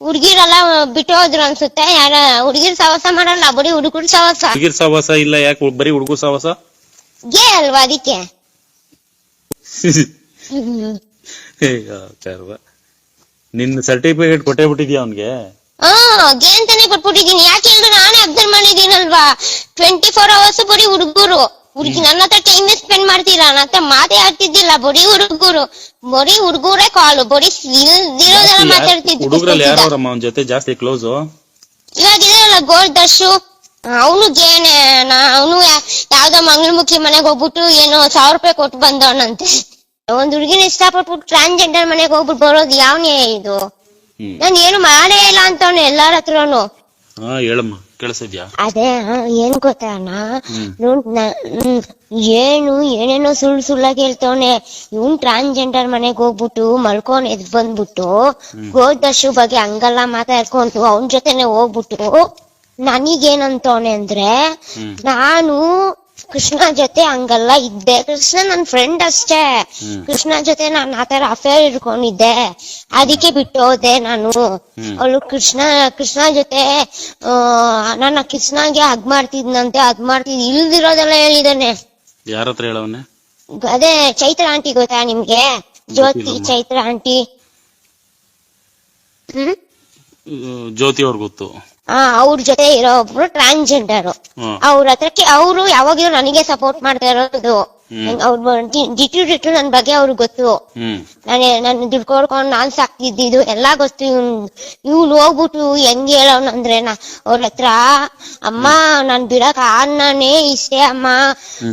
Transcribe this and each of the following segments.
ಹುಡ್ಗಿರೆಲ್ಲ ಬಿಟ್ಟು ಹೋದ್ರು ಅನ್ಸುತ್ತೆ. ಯಾರ ಹುಡ್ಗಿರ್ ಸಹವಾಸ ಮಾಡಲ್ಲ ಬರೀ ಹುಡುಗರು ಸಹವಾಸ. ಹುಡುಗಿರ್ ಸಹವಾಸ ಇಲ್ಲ ಯಾಕೆ ಬರೀ ಹುಡುಗರು ಸಹವಾಸ? ಗೇ ಅಲ್ವಾ ಅದಕ್ಕೆ. ನಿನ್ನ ಸರ್ಟಿಫಿಕೇಟ್ ಕೊಟ್ಟೇ ಬಿಟ್ಟಿದ್ಯಾ ಅವನ್ಗೆ? ಹಾ ಗೇ ಅಂತಾನೆ ಕೊಟ್ಬಿಟ್ಟಿದೀನಿ ಯಾಕೆ ಹೇಳಿದ್ರೆ ನಾನೇ ಅಬ್ಸರ್ವ್ ಮಾಡಿದೀನಲ್ವಾ ಟ್ವೆಂಟಿ ಫೋರ್ ಅವರ್ಸ್ ಬರೀ ಹುಡುಗರು. ಹುಡುಗಿ ನನ್ನ ಹತ್ರ ಟೈಮ್ ಸ್ಪೆಂಡ್ ಮಾಡ್ತೀರಾ? ನನ್ನ ಹತ್ರ ಮಾತೇ ಆಡ್ತಿದ್ದಿಲ್ಲ. ಬರೀ ಹುಡುಗರು. ಬರೀ ಹುಡುಗರೇ ಕಾಲು. ಬರೀ ಇಲ್ದಿರೋದೆಲ್ಲ ಮಾತಾಡ್ತಿದ್ದೆ ಹುಡುಗರಲ್ಲಿ ಯಾರವ್ರಮ್ಮ ಅವನ ಜೊತೆ ಜಾಸ್ತಿ ಕ್ಲೋಸು ಇವಾಗ ಇದೆಯಲ್ಲ ಗೋಲ್ಡ್ ದರ್ಶು ಅವನು ಗೇನೆ ಅವನು ಯಾವ್ದೋ ಮಂಗಳಮುಖಿ ಮನೆಗೆ ಹೋಗ್ಬಿಟ್ಟು ಏನೋ ಸಾವಿರ ರೂಪಾಯಿ ಕೊಟ್ಟು ಬಂದವನಂತೆ. ಒಂದ್ ಹುಡುಗಿನ ಇಷ್ಟಪಟ್ಬಿಟ್ಟು ಟ್ರಾನ್ಸ್ಜೆಂಡರ್ ಮನೆಗೆ ಹೋಗ್ಬಿಟ್ಟು ಬರೋದು ಯಾವನೇ ಇದು? ಹ್ಮ್. ನಾನು ಏನು ಮಾಡೇ ಇಲ್ಲ ಅಂತವ್ನು ಎಲ್ಲಾರ ಹತ್ರನು. ಹಾ ಹೇಳಮ್ಮ. ಕೇಳಿಸಿದ್ಯಾ? ಅದೇ ಏನ್ ಹ್ಮ್. ನೋಡ್ ಏನು ಏನೇನೋ ಸುಳ್ಳು ಸುಳ್ಳಾಗಿ ಹೇಳ್ತವನೆ. ಇವ್ನ್ ಟ್ರಾನ್ಸ್ಜೆಂಡರ್ ಮನೆಗ್ ಹೋಗ್ಬಿಟ್ಟು ಮಲ್ಕೊಂಡ್ ಎದ್ ಬಂದ್ಬಿಟ್ಟು ಗೋದಶು ಬಗ್ಗೆ ಹಂಗಲ್ಲ ಮಾತಾಡ್ಕೊಂತು ಅವನ್ ಜೊತೆನೆ ಹೋಗ್ಬಿಟ್ಟು ನನಗೇನಂತವನೆ ಅಂದ್ರೆ ನಾನು ಕೃಷ್ಣ ಜೊತೆ ಹಂಗಲ್ಲ ಇದ್ದೆ. ಕೃಷ್ಣ ನನ್ ಫ್ರೆಂಡ್ ಅಷ್ಟೇ. ಕೃಷ್ಣ ಜೊತೆ ನಾನು ಆತರ ಅಫೇರ್ ಇಟ್ಕೊಂಡಿದ್ದೆ. ಅದಕ್ಕೆ ಬಿಟ್ಟು ಹೋದೆ ನಾನು. ಅವಳು ಕೃಷ್ಣ ಕೃಷ್ಣ ಜೊತೆ ನನ್ನ ಕೃಷ್ಣಗೆ ಹಗ್ ಮಾಡ್ತಿದ್ನಂತೆ. ಅದ್ ಮಾಡ್ತಿದ್ ಇಲ್ದಿರೋದೆಲ್ಲ ಹೇಳಿದಾನೆ ಯಾರ ಹತ್ರ ಹೇಳವನೆ? ಅದೇ ಚೈತ್ರ ಆಂಟಿ ಗೊತ್ತಾ ನಿಮ್ಗೆ? ಜ್ಯೋತಿ. ಚೈತ್ರ ಆಂಟಿ ಜ್ಯೋತಿ ಅವ್ರ ಗೊತ್ತು. ಆ ಅವ್ರ ಜೊತೆ ಇರೋ ಒಬ್ರು ಟ್ರಾನ್ಸ್ಜೆಂಡರ್ ಹ್ಮ್ ಅವ್ರ ಹತ್ರಕ್ಕೆ ಅವರು ಯಾವಾಗ್ಲೂ ನನಗೆ ಸಪೋರ್ಟ್ ಮಾಡ್ತಾ ಇರೋದು. ಅವ್ರ ಡಿಟು ಡಿಟು ನನ್ ಬಗ್ಗೆ ಅವ್ರಿಗೆ ಗೊತ್ತು. ಹ್ಮ್. ನಾನೇ ನಾನು ದುಡ್ಡು ಕೊಡ್ಕೊಂಡು ನಾನ್ ಸಾಕ್ತಿದ್ದು ಎಲ್ಲಾ ಗೊತ್ತು. ಇವ್ನ್ ಇವ್ನು ಹೋಗ್ಬಿಟ್ಟು ಹೆಂಗ್ ಹೇಳೋನಂದ್ರೆ ನಾ ಅವ್ರ ಹತ್ರ ಅಮ್ಮ ನಾನ್ ಬಿಡಕ್ ಅನ್ನನೇ ಇಷ್ಟೇ ಅಮ್ಮ.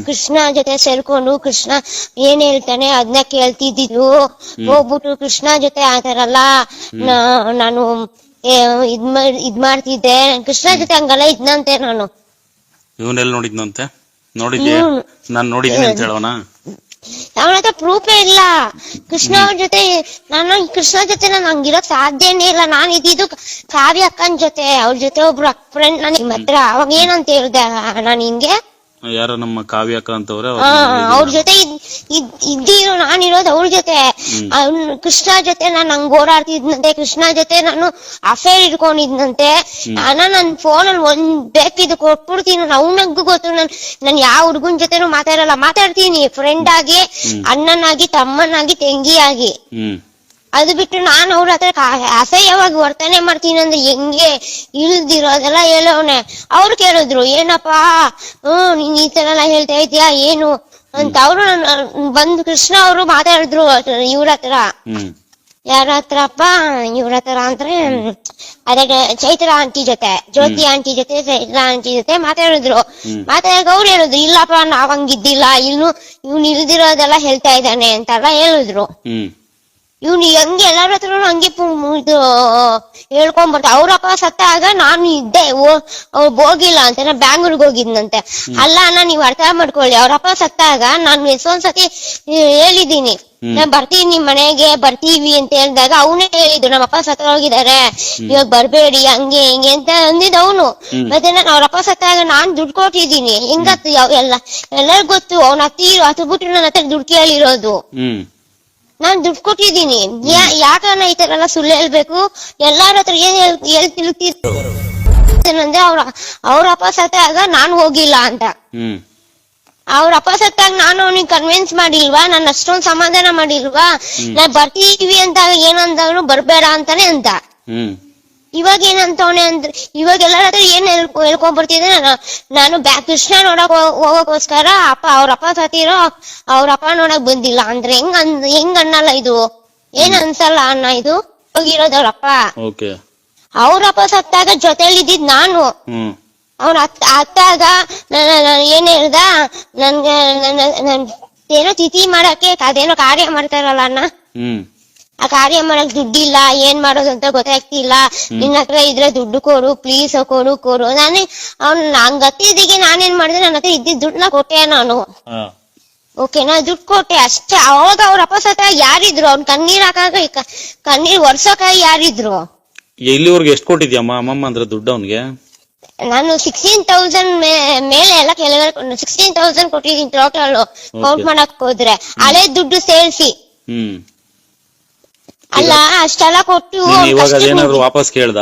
ಕೃಷ್ಣ ಜೊತೆ ಸೇರ್ಕೊಂಡು ಕೃಷ್ಣ ಏನ್ ಹೇಳ್ತಾನೆ ಅದನ್ನ ಕೇಳ್ತಿದ್ದಿದ್ದು. ಹೋಗ್ಬಿಟ್ಟು ಕೃಷ್ಣ ಜೊತೆ ಆತರಲ್ಲ ನಾನು ಇದ್ ಇದ್ ಮಾಡ್ತಿದ್ದೆ. ಕೃಷ್ಣ ಜೊತೆ ಹಂಗಲ್ಲ ಇದ್ನಂತೆ ನಾನು. ಇವನೆಲ್ಲ ನೋಡಿದ್ನಂತೆ? ನೋಡಿದ್ದೆ ನಾನು ನೋಡಿದ್ದೀನಿ ಅಂತ ಹೇಳೋಣ ಅವನ ಹತ್ರ ಪ್ರೂಫೇ ಇಲ್ಲ. ಕೃಷ್ಣ ಅವ್ರ ಜೊತೆ ನಾನು ಕೃಷ್ಣ ಜೊತೆ ನಾನು ಹಂಗಿರೋ ಸಾಧ್ಯನೇ ಇಲ್ಲ. ನಾನು ಇದ್ದಿದ್ದು ಕಾವ್ಯ ಅಕ್ಕನ್ ಜೊತೆ. ಅವ್ರ ಜೊತೆ ಒಬ್ರು ಫ್ರೆಂಡ್ ನಾನು ಮಾತ್ರ ಹತ್ರ. ಅವಾಗ ಏನಂತ ಹೇಳ್ದೆ ನಾನು ಹಿಂಗೆ ಯಾರೋ ನಮ್ಮ ಕಾವ್ಯ ಅಕ್ಕ ಅಂತವ್ರೆ ಆ, ಅವ್ರ ಜೊತೆ ಇದ್- ಇದ್- ಇದ್ದಿರೋ ನಾನಿರೋದು ಅವ್ರ ಜೊತೆ. ಅವ್ನ್ ಕೃಷ್ಣ ಜೊತೆ ನಾನು ಹಂಗ್ ಓಡಾಡ್ತಿದ್ನಂತೆ ಕೃಷ್ಣ ಜೊತೆ ನಾನು ಅಫೇರ್ ಇಟ್ಕೊಂಡಿದ್ನಂತೆ. ನಾನು ನನ್ ಅಲ್ಲಿ ಒಂದ್ ಬೇಕಿದ್ದು ಕೊಟ್ಬಿಡ್ತೀನಿ ನಾನು ಅವನಂಗೂ ಗೊತ್ತು ನನ್ ನಾನು ಯಾವ ಹುಡುಗನ್ ಜೊತೆನೂ ಮಾತಾಡಲ್ಲ. ಮಾತಾಡ್ತೀನಿ ಫ್ರೆಂಡ್ ಆಗಿ ಅಣ್ಣನಾಗಿ ತಮ್ಮನಾಗಿ ತಂಗಿಯಾಗಿ. ಹ್ಮ್. ಅದು ಬಿಟ್ಟು ನಾನು ಅವ್ರ ಹತ್ರ ಅಸಹ್ಯವಾಗಿ ವರ್ತನೆ ಮಾಡ್ತೀನಿ ಅಂದ್ರೆ ಹೆಂಗೆ? ಇಳ್ದಿರೋದೆಲ್ಲ ಹೇಳೋನೆ ಅವ್ರು ಕೇಳಿದ್ರು ಏನಪ್ಪಾ? ಹ್ಮ್ ನೀನ್ ಈ ತರ ಎಲ್ಲ ಹೇಳ್ತಾ ಇದೀಯಾ ಏನು? ಅಂತ ಅವ್ರು ಬಂದು ಕೃಷ್ಣ ಅವರು ಮಾತಾಡಿದ್ರು ಇವ್ರ ಹತ್ರ. ಯಾರ ಹತ್ರಪ್ಪ? ಇವ್ರ ಹತ್ರ ಅಂದ್ರೆ ಅದೇ ಚೈತ್ರ ಆಂಟಿ ಜೊತೆ ಜ್ಯೋತಿ ಆಂಟಿ ಜೊತೆ ಚೈತ್ರ ಆಂಟಿ ಜೊತೆ ಮಾತಾಡಿದ್ರು. ಮಾತಾಡಕ್ ಅವ್ರು ಹೇಳಿದ್ರು ಇಲ್ಲಪ್ಪ ನಾವ್ ಹಂಗಿದ್ದಿಲ್ಲ ಇನ್ನು ಇವ್ನು ಇಲ್ದಿರೋದೆಲ್ಲ ಹೇಳ್ತಾ ಇದ್ದಾನೆ ಅಂತೆಲ್ಲ ಹೇಳಿದ್ರು. ಇವ್ನು ಹೆಂಗೆ ಎಲ್ಲಾರ ಹತ್ರ ಹಂಗೆ ಇದು ಹೇಳ್ಕೊಂಡ್ಬರ್ತ ಅವ್ರಪ್ಪ ಸತ್ತಾಗ ನಾನು ಇದ್ದೆ. ಓ- ಹೋಗಿಲ್ಲ ಅಂತ. ನಾ ಬ್ಯಾಂಗ್ಳೂರ್ಗ್ ಹೋಗಿದ್ನಂತೆ. ಅಲ್ಲ ಅಣ್ಣ ನೀವ್ ಅರ್ಥ ಮಾಡ್ಕೊಳ್ಳಿ. ಅವ್ರಪ್ಪ ಸತ್ತಾಗ ನಾನು ಎಷ್ಟೊಂದ್ಸತಿ ಹೇಳಿದೀನಿ ನಾ ಬರ್ತೀನಿ ನಿಮ್ ಮನೆಗೆ ಬರ್ತೀವಿ ಅಂತ ಹೇಳಿದಾಗ ಅವನೇ ಹೇಳಿದ್ರು ನಮ್ಮಪ್ಪ ಸತ್ತ ಹೋಗಿದಾರೆ ಇವಾಗ ಬರ್ಬೇಡಿ ಹಂಗೆ ಹಿಂಗೆ ಅಂತ ಅಂದಿದ್ ಅವನು. ಮತ್ತೆ ನಾನು ಅವ್ರಪ್ಪ ಸತ್ತಾಗ ನಾನ್ ದುಡ್ಡು ಕೊಟ್ಟಿದ್ದೀನಿ. ಹೆಂಗತ್ತು ಯಾವ- ಎಲ್ಲ ಎಲ್ಲರಿಗೂ ಗೊತ್ತು. ಅವ್ನ ಹತ್ತಿ ಹತ್ತು ಬಿಟ್ಟು ನನ್ನ ಹತ್ರ ದುಡ್ಡು ಕೇಳಿರೋದು. ನಾನ್ ದುಡ್ಡು ಕೊಟ್ಟಿದ್ದೀನಿ. ಯಾ- ಯಾಕಣ್ಣ ಈ ತರ ಎಲ್ಲ ಸುಳ್ಳು ಹೇಳ್ಬೇಕು? ಎಲ್ಲಾರ ಹತ್ರ ಏನ್ ಹೇಳ್ ತಿಳ್ತಿದ್ರೆ ಅವ್ರ ಅವ್ರ ಅಪ್ಪ ಸತ್ತಾಗ ನಾನ್ ಹೋಗಿಲ್ಲ ಅಂತ. ಅವ್ರ ಅಪ್ಪ ಸತ್ತಾಗ ನಾನು ಅವ್ನಿಗೆ ಕನ್ವಿನ್ಸ್ ಮಾಡಿಲ್ವಾ? ನಾನು ಅಷ್ಟೊಂದ್ ಸಮಾಧಾನ ಮಾಡಿಲ್ವಾ? ನಾ ಬರ್ತೀವಿ ಅಂತ ಏನಂದ್ರು ಬರ್ಬೇಡ ಅಂತಾನೆ ಅಂತ. ಇವಾಗ ಏನಂತವನೆ ಅಂದ್ರೆ ಇವಾಗ ಎಲ್ಲರ ಹತ್ರ ಏನ್ ಹೇಳ್ಕೊ ಹೇಳ್ಕೊಂಡ್ ಬರ್ತಿದ್ದೆ ನಾನು ಕೃಷ್ಣ ನೋಡಕ್ ಹೋಗೋಕೋಸ್ಕರ ಅಪ್ಪ ಅವ್ರ ಅಪ್ಪ ಸತ್ತಿರೋ ಅವ್ರ ಅಪ್ಪ ನೋಡಕ್ ಬಂದಿಲ್ಲ. ಅಂದ್ರೆ ಹೆಂಗ್ ಅನ್ ಹೆಂಗ್ ಅನ್ನಲ್ಲ ಇದು? ಏನ್ ಅನ್ಸಲ್ಲ ಅಣ್ಣ ಇದು? ಹೋಗಿರೋದು ಅವ್ರ ಅಪ್ಪ. ಓಕೆ. ಅವ್ರ ಅಪ್ಪ ಸತ್ತಾಗ ಜೊತೆಲಿ ಇದ್ದಿದ್ ನಾನು. ಅವ್ನ ಅತ್ತ ಅತ್ತಾಗ ಏನ್ ಹೇಳ್ದ? ನನ್ಗೆ ನನ್ ಏನೋ ತಿಥಿ ಮಾಡಕ್ಕೆ ಅದೇನೋ ಕಾರ್ಯ ಮಾಡ್ತಾರಲ್ಲ ಅಣ್ಣ. ಹ್ಮ್. ಆ ಕಾರ್ಯ ಮಾಡಕ್ ದುಡ್ಡಿಲ್ಲ ಏನ್ ಮಾಡೋದು ಅಂತ ಗೊತ್ತಾಗ್ತಿಲ್ಲ. ನಿನ್ನ ಹತ್ರ ಇದ್ರೆ ದುಡ್ಡು ಕೊಡು ಪ್ಲೀಸ್ ಕೊಡು ಕೊಡು. ನಾನೇ ಅವ್ನ್ ನಂಗ್ ಹತ್ತಿದಿಗೆ ನಾನೇನ್ ಮಾಡಿದೆ ನನ್ನ ಹತ್ರ ಇದ್ದಿದ್ ದುಡ್ಡನ್ನ ಕೊಟ್ಟೆ ನಾನು. ಓಕೆನಾ ಓಕೆ ನಾ ದುಡ್ಡು ಕೊಟ್ಟೆ ಅಷ್ಟೇ. ಅವಾಗ ಅವ್ರ ಅಪ್ಪ ಹತ್ರ ಯಾರಿದ್ರು ಅವ್ನ್ ಕಣ್ಣೀರ್ ಹಾಕಾಗ ಕ- ಕಣ್ಣೀರ್ ಒರ್ಸೋಕ ಯಾರಿದ್ರು? ಎಲ್ಲಿವರೆಗೆ ಎಷ್ಟು ಕೊಟ್ಟಿದ್ಯಮ್ಮ? ಅಮ್ಮಮ್ಮ ಅಂದ್ರೆ ದುಡ್ಡು ಅವನಿಗೆ? ನಾನು ಸಿಕ್ಸ್ಟೀನ್ ತೌಸಂಡ್ ಮೇಲೆ ಎಲ್ಲ ಕೆಲವರು ಸಿಕ್ಸ್ಟೀನ್ ತೌಸಂಡ್ ಕೊಟ್ಟಿದ್ದೀನಿ ಟೋಟಲ್ ಕೌಂಟ್ ಮಾಡಕ್ ಹೋದ್ರೆ. ಹಳೆ ದುಡ್ಡು ಸೇರಿಸಿ. ಹ್ಮ್. ಅಲ್ಲ ಅಷ್ಟೆಲ್ಲ ಕೊಟ್ಟು ನೀನ್ ಇವಾಗ ಅದೇನಾದ್ರು ವಾಪಸ್ ಕೇಳ್ದ?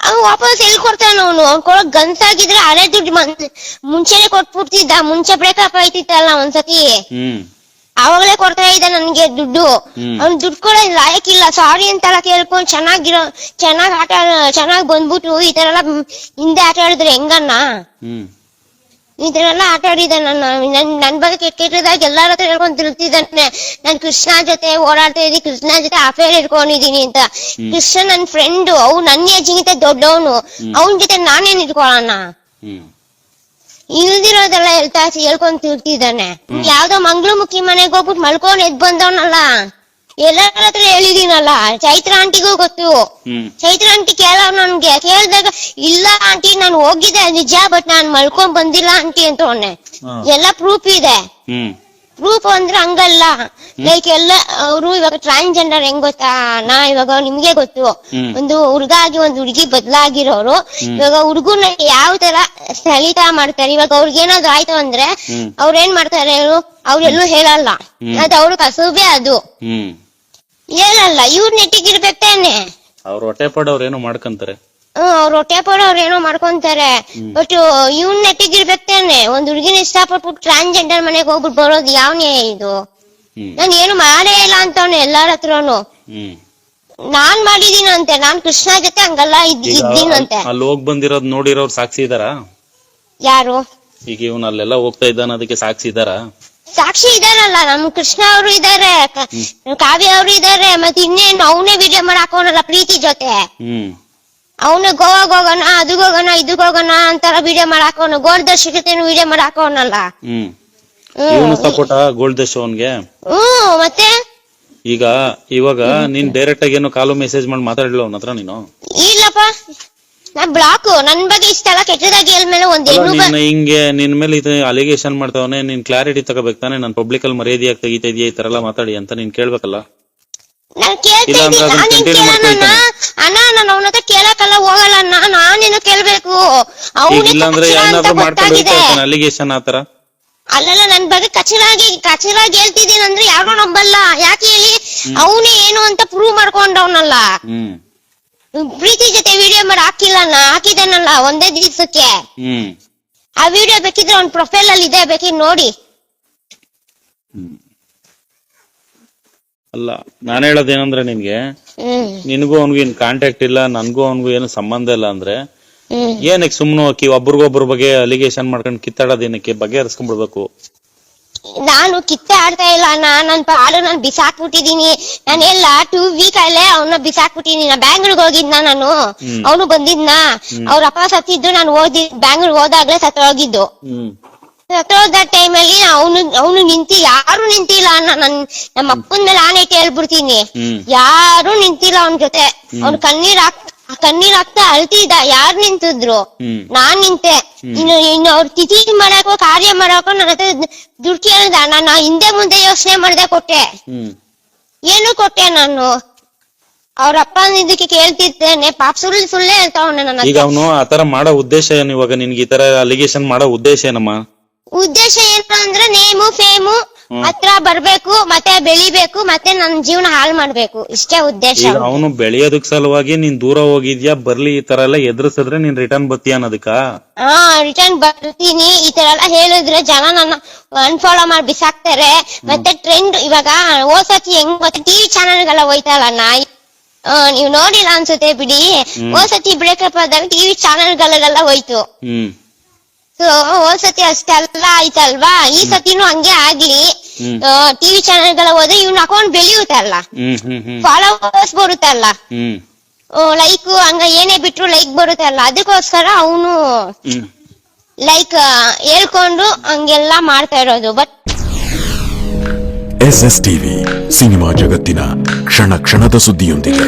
ಅವ್ನು ವಾಪಸ್ ಎಲ್ಲಿ ಕೊಡ್ತಾನ ಅವನು? ಅವ್ನ್ ಕೊಡೋ ಗನ್ಸಾಗಿದ್ರೆ ಅರೆ ದುಡ್ಡು ಮುಂಚೆನೆ ಕೊಟ್ಬಿಡ್ತಿದ್ದ ಮುಂಚೆ ಬ್ರೇಕಪ್ ಆಯ್ತಿತ್ತಲ್ಲ ಒಂದ್ಸತಿ. ಹ್ಮ್. ಅವಾಗಲೇ ಕೊಡ್ತಾ ಇದ್ದ ನನ್ಗೆ ದುಡ್ಡು. ಅವ್ನ್ ದುಡ್ಡು ಕೂಡ ಲಾಯಕ್ಕಿಲ್ಲ. ಸಾರಿ ಅಂತೆಲ್ಲ ಕೇಳ್ಕೊಂಡ್ ಚೆನ್ನಾಗಿರೋ ಚೆನ್ನಾಗ್ ಆಟ ಚೆನ್ನಾಗ್ ಬಂದ್ಬಿಟ್ಟು ಈ ತರ ಎಲ್ಲ ಹಿಂದೆ ಆಟ ಆಡಿದ್ರೆ ಹೆಂಗಣ್ಣ? ಈ ತರ ಎಲ್ಲ ಆಟ ಆಡಿದ ನನ್ನ ನನ್ ನನ್ ಬಗ್ಗೆ ಕೆಟ್ಟ ಕೆಟ್ಟದಾಗ ಎಲ್ಲಾರ ಹತ್ರ ಹೇಳ್ಕೊಂಡ್ ತಿರುಗ್ತಿದ್ದಾನೆ. ನಾನ್ ಕೃಷ್ಣ ಜೊತೆ ಓಡಾಡ್ತಾ ಇದ್ದೀನಿ ಕೃಷ್ಣ ಜೊತೆ ಅಫೇರ್ ಇಟ್ಕೊಂಡಿದೀನಿ ಅಂತ. ಕೃಷ್ಣ ನನ್ ಫ್ರೆಂಡ್ ಅವ್ ನನ್ನ ಏಜಿಗಿಂತ ದೊಡ್ಡವನು. ಅವನ್ ಜೊತೆ ನಾನೇನ್ ಇಟ್ಕೊಳ್ಳೋಣ? ಇಲ್ದಿರೋದೆಲ್ಲ ಹೇಳ್ತಾ ಹೇಳ್ಕೊಂಡ್ ತಿರ್ತಿದ್ದಾನೆ ಯಾವ್ದೋ ಮಂಗ್ಳಮುಖಿ ಮನೆಗ್ ಹೋಗ್ಬಿಟ್ಟು ಮಲ್ಕೊಂಡ್ ಎದ್ ಬಂದವನಲ್ಲ. ಎಲ್ಲರ ಹತ್ರ ಹೇಳಿದೀನಲ್ಲ ಚೈತ್ರ ಆಂಟಿಗೂ ಗೊತ್ತು. ಚೈತ್ರ ಆಂಟಿ ಕೇಳ ನನ್ಗೆ ಕೇಳಿದಾಗ ಇಲ್ಲ ಆಂಟಿ ನಾನು ಹೋಗಿದ್ದೆ ನಿಜ ಬಟ್ ನಾನ್ ಮಲ್ಕೊಂಡ್ ಬಂದಿಲ್ಲ ಆಂಟಿ ಅಂತ ಹಾ. ಎಲ್ಲ ಪ್ರೂಫ್ ಇದೆ. ಪ್ರೂಫ್ ಅಂದ್ರೆ ಹಂಗಲ್ಲ. ಲೈಕ್ ಎಲ್ಲ ಅವರು ಇವಾಗ ಟ್ರಾನ್ಸ್ಜೆಂಡರ್ ಹೆಂಗ್ ಗೊತ್ತಾ? ನಾ ಇವಾಗ ನಿಮ್ಗೆ ಗೊತ್ತು. ಒಂದು ಹುಡುಗ ಆಗಿ ಒಂದು ಹುಡುಗಿ ಬದಲಾಗಿರೋರು. ಇವಾಗ ಹುಡುಗನ ಯಾವ ತರ ಸ್ಥಳಿತ ಮಾಡ್ತಾರೆ? ಇವಾಗ ಅವ್ರಿಗೆ ಏನಾದ್ರು ಆಯ್ತು ಅಂದ್ರೆ ಅವ್ರೇನ್ ಅವ್ರ ಏನ್ ಮಾಡ್ತಾರೆ ಅವ್ರು ಅವ್ರೆಲ್ಲೂ ಹೇಳಲ್ಲ. ಅದ್ ಅವ್ರ ಕಸುಬೆ ಅದು. ಹೇಳಲ್ಲ ಇವ್ರ ನೆಟ್ಟಿಗಿರ್ಬೇಕು ತಾನೆ ಅವ್ರ ಹೊಟ್ಟೆ ಪಡೋರ್ ಏನೋ ಮಾಡ್ಕಂತಾರೆ. ಹ್ಮ್ ಅವ್ರ ಹೊಟ್ಟೆ ಪಡೋರ್ ಅವ್ರ ಏನೋ ಮಾಡ್ಕೊಂತಾರೆ. ಬಟ್ ಇವ್ನ ನೆಟ್ಟಿಗಿರ್ಬೇಕು ತಾನೆ ಒಂದ್ ಹುಡುಗಿನ ಇಷ್ಟಪಟ್ಬಿಟ್ಟು ಟ್ರಾನ್ಸ್ಜೆಂಡರ್ ಮನೆಗೆ ಹೋಗ್ಬಿಟ್ಟು ಬರೋದು ಯಾವನೇ ಇದು? ನಾನು ನಾನ್ ಏನು ಮಾಡೇ ಇಲ್ಲ ಅಂತವ್ನೆ ಎಲ್ಲಾರ ಹತ್ರನು. ಹ್ಮ್. ನಾನ್ ಮಾಡಿದೀನಂತೆ ನಾನ್ ಕೃಷ್ಣ ಜೊತೆ ಹಂಗಲ್ಲ ಇದ್ದೀನಂತೆ. ಅಲ್ಲಿ ಹೋಗ್ ಬಂದಿರೋದ್ ನೋಡಿರೋರ್ ಸಾಕ್ಷಿ ಇದಾರ ಯಾರು? ಈಗ ಇವ್ನ ಅಲ್ಲೆಲ್ಲ ಹೋಗ್ತಾ ಇದ್ದಾನ ಅದಕ್ಕೆ ಸಾಕ್ಷಿ ಇದಾರ ಸಾಕ್ಷಿ ಇದಾರಲ್ಲ ನಮ್ ಕೃಷ್ಣ ಅವರು ಇದಾರೆ ಕಾವ್ಯ ಅವರು ಇದಾರೆ ಮತ್ತೆ ಇನ್ನೇನು ಅವನೇ ವಿಡಿಯೋ ಮಾಡಿ ಹಾಕೋನಲ್ಲ ಪ್ರೀತಿ ಜೊತೆ. ಹ್ಮ್. ಅವನು ಗೋವಾಗ್ ಹೋಗೋಣ ಅದಕ್ ಹೋಗೋಣ ಇದಕ್ ಹೋಗೋಣ ಅಂತಾರ ವಿಡಿಯೋ ಮಾಡಿ ಹಾಕೋನು ಗೋಲ್ ಜೊತೆನು ವಿಡಿಯೋ ಮಾಡಿ ಹಾಕೋನಲ್ಲ. ಹ್ಮ್. ಇವನು ಸಪೋಟ ಗೋಲ್ಡ್ ದಶ್ ಅವನ್ಗೆ? ಹ್ಮ್ ಮತ್ತೆ? ಈಗ ಇವಾಗ ನೀನ್ ಡೈರೆಕ್ಟ್ ಆಗಿ ಏನೋ ಕಾಲು ಮೆಸೇಜ್ ಮಾಡಿ ಮಾತಾಡ್ಲಿಲ್ಲ ಅವನ ಹತ್ರ ನೀನು? ಇಲ್ಲಪ್ಪ. ನಾ ಬ್ಲಾಕ್ ನನ್ ಬಗ್ಗೆ ಇಷ್ಟೆಲ್ಲ ಕೆಟ್ಟದಾಗಿ ಹೇಳ್ಮೇಲೆ ಒಂದ್ ಒಂದೇ ಹೆಣ್ಣು ಬ- ನಿನ್ನ ಹಿಂಗೆ ನಿನ್ ಮೇಲೆ ಇದು ಅಲಿಗೇಷನ್ ಮಾಡ್ತಾವನೆ ನಿನ್ ಕ್ಲಾರಿಟಿ ತಗೋಬೇಕು ತಾನೆ ನಾನು ಪಬ್ಲಿಕ್ ಅಲ್ಲಿ ಮರ್ಯಾದೆಯಾಗಿ ತೆಗಿತಾ ಇದೆಯಾ ಈ ತರ ಎಲ್ಲ ಮಾತಾಡಿ ಅಂತ ನೀನ್ ಕೇಳ್ಬೇಕಲ್ಲ? ನಾನ್ ಕೇಳ್ತಾ ಇಲ್ಲ ಅಂದ್ರೆ ಇದ್ದೀನಿ. ಅದನ್ನ ನಾನೇನ್ continue ಕೇಳೋಣ ಮಾಡ್ಕೊಳ್ತಾನೆ. ಅಣ್ಣ ನಾನು ಅವನ ಹತ್ರ ಕೇಳಕ್ಕೆಲ್ಲ ಹೋಗಲ್ಲ ಅಣ್ಣ. ನಾನೇನು ಕೇಳ್ಬೇಕು. ಈಗ ಅವನಿಗೆ ಇಲ್ಲಾಂದ್ರೆ ಕಚರ ಅಂತ ಏನಾದ್ರು ಮಾಡ್ಕೊಂಡು ಗೊತ್ತಾಗಿದೆ. ಇರ್ತಾನೆ ಅಲಿಗೇಷನ್ ಆತರ ಅಲ್ಲಲ್ಲ ನನ್ ಬಗ್ಗೆ ಕಚರಾಗಿ ಕಚರಾಗಿ ಹೇಳ್ತಿದ್ದೀನಿ ಅಂದ್ರೆ ಯಾರು ನಂಬಲ್ಲ. ಯಾಕೆ ಹೇಳಿ? ಅವನೇ ಏನು ಅಂತ ಪ್ರೂವ್ ಮಾಡ್ಕೊಂಡವನಲ್ಲ. ಹ್ಮ್. ಪ್ರೀತಿ ಜೊತೆ ವಿಡಿಯೋ ಮಾಡಿ ನಾ ಹಾಕಿದಾನಲ್ಲ ಒಂದೇ ದಿವ್ಸಕ್ಕೆ. ಹ್ಮ್. ಆ ವಿಡಿಯೋ ಬೇಕಿದ್ರೆ ಅವ್ನ ಪ್ರೊಫೈಲ್ ಅಲ್ಲಿ ಇದೆ ಬೇಕಿ ನೋಡಿ. ಅಲ್ಲ ನಾನು ಹೇಳೋದೇನಂದ್ರೆ ನಿನ್ಗೆ ನಿನಗೂ ಅವನಿಗೂ ಏನ್ ಕಾಂಟ್ಯಾಕ್ಟ್ ಇಲ್ಲ ನನ್ಗೂ ಅವನಿಗೂ ಏನು ಸಂಬಂಧ ಇಲ್ಲ ಅಂದ್ರೆ ಏನಕ್ಕೆ ಸುಮ್ಮನೆ ಹೋಗಿ ಒಬ್ರಿಗೊಬ್ರ ಬಗ್ಗೆ ಅಲಿಗೇಷನ್ ಮಾಡ್ಕೊಂಡು ಕಿತ್ತಾಡೋದೇನಕ್ಕೆ ಬಗೆಹರಿಸ್ಕೊಂಡ್ಬಿಡ್ಬೇಕು. ನಾನು ಕಿತ್ತೆ ಆಡ್ತಾ ಇಲ್ಲ. ಅಣ್ಣ ನನ್ ಪಾಡು ನಾನು ಬಿಸಾಕ್ಬಿಟ್ಟಿದೀನಿ. ಎಲ್ಲ ಟೂ ವೀಕ್ ಅಲ್ಲೇ ಅವನ್ನ ಬಿಸಾಕ್ಬಿಟ್ಟಿದೀನಿ. ನಾ ಬ್ಯಾಂಗ್ಳೂರ್ಗೆ ಹೋಗಿದ್ನ ನಾನು. ಅವನು ಬಂದಿದ್ನ. ಅವ್ರ ಅಪ್ಪ ಸತ್ತಿದ್ದು ನಾನು ಓದಿ ಬ್ಯಾಂಗ್ಳೂರ್ ಹೋದಾಗ್ಲೇ ಸತ್ತ ಹೋಗಿದ್ದು ಹ್ಮ್. ಸತ್ತೋದ ಟೈಮಲ್ಲಿ ಅವನು ಅವನು ನಿಂತಿ ಯಾರು ನಿಂತಿಲ್ಲ ಅಣ್ಣ ನನ್ ನಮ್ಮ ಅಪ್ಪನ ಮೇಲೆ ಆನೆ ಹೇಳ್ಬಿಡ್ತೀನಿ ಯಾರು ನಿಂತಿಲ್ಲ ಅವನ ಜೊತೆ. ಅವ್ನು ಕಣ್ಣೀರ್ ಹಾಕ್ ಕಣ್ಣೀರ್ ಹಾಕ್ತಾ ಅಳ್ತಿದ್ದ ಯಾರ್ ನಿಂತಿದ್ರು? ನಾನ್ ನಿಂತೆ. ಇನ್ನು ಇನ್ನು ಅವ್ರ ತಿಥಿ ಮಾಡಕ್ಕೋ ಕಾರ್ಯ ಮಾಡಾಕೋ ನನ್ನ ಹತ್ರ ದುಡ್ಡು ಕೇಳಿದ ನಾನು ಹಿಂದೆ ಮುಂದೆ ಯೋಚನೆ ಮಾಡ್ದೆ ಕೊಟ್ಟೆ. ಏನು ಕೊಟ್ಟೆ ನಾನು? ಅವ್ರ ಅಪ್ಪ ಇದಕ್ಕೆ ಕೇಳ್ತಿದ್ದೇನೆ. ಪಾಪ ಸುಳ್ಳು ಸುಳ್ಳೇ ಹೇಳ್ತಾವನೆ ನನ್ನ ಈಗ ಅವನು ಆತರ ಮಾಡೋ ಉದ್ದೇಶ ಏನು ಇವಾಗ? ನಿನ್ಗೆ ಈ ತರ ಅಲಿಗೇಷನ್ ಮಾಡೋ ಉದ್ದೇಶ ಏನಮ್ಮ? ಉದ್ದೇಶ ಏನು ಅಂದ್ರೆ ನೇಮು ಫೇಮು ಹತ್ರ ಬರ್ಬೇಕು ಮತ್ತೆ ಬೆಳಿಬೇಕು ಮತ್ತೆ ನನ್ನ ಜೀವನ ಹಾಳು ಮಾಡ್ಬೇಕು. ಇಷ್ಟೇ ಉದ್ದೇಶ. ಈಗ ಅವನು ಬೆಳೆಯೋದಕ್ ಸಲುವಾಗಿ ನೀನ್ ದೂರ ಹೋಗಿದ್ಯಾ ಬರ್ಲಿ ಈ ತರ ಎಲ್ಲ ಎದುರಿಸಿದ್ರೆ ನೀನ್ ರಿಟರ್ನ್ ಬತ್ತೀಯ ಅನ್ನೋದಕ್ಕ? ಹಾ ರಿಟರ್ನ್ ಬರ್ತೀನಿ. ಈ ತರ ಎಲ್ಲ ಹೇಳಿದ್ರೆ ಜನ ನನ್ನ ಅನ್ಫಾಲೋ ಮಾಡಿ ಬಿಸಾಕ್ತಾರೆ. ಮತ್ತೆ ಟ್ರೆಂಡ್ ಇವಾಗ ಓಸತಿ ಹೆಂಗ್ ಮತ್ತೆ ಟಿವಿ ಚಾನೆಲ್ಗೆಲ್ಲ ಹೋಯ್ತಲ್ಲ ನಾ ನೀವ್ ನೋಡಿಲ್ಲ ಅನ್ಸುತ್ತೆ ಬಿಡಿ. ಓಸತಿ ಬ್ರೇಕಪ್ ಆದಾಗ ಟಿವಿ ಚಾನೆಲ್ಗಳೆಲ್ಲ ಹೋಯ್ತು. ಹ್ಮ್. ಸೊ ಓಸತಿ ಅಷ್ಟೆಲ್ಲ ಆಯ್ತಲ್ವಾ? ಈ ಸತಿನೂ ಹಂಗೆ ಆಗ್ಲಿ. ಟಿವಿ ಚಾನೆಲ್ಗಳ ಹೋದ್ರೆ ಇವ್ನ ಅಕೌಂಟ್ ಬೆಳೆಯುತ್ತಲ್ಲ ಹ್ಮ್ ಹ್ಮ್ ಹ್ಮ್. ಫಾಲೋವರ್ಸ್ ಬರುತ್ತಲ್ಲ ಹ್ಮ್. ಲೈಕ್ ಹಂಗ ಏನೇ ಬಿಟ್ರು ಲೈಕ್ ಬರುತ್ತಲ್ಲ ಅದಕ್ಕೋಸ್ಕರ ಅವನು ಹ್ಮ್. ಲೈಕ್ ಹೇಳ್ಕೊಂಡು ಹಂಗೆಲ್ಲ ಮಾಡ್ತಾ ಇರೋದು. But S S TV cinema ಜಗತ್ತಿನ ಕ್ಷಣ ಕ್ಷಣದ ಸುದ್ದಿಯೊಂದಿಗೆ.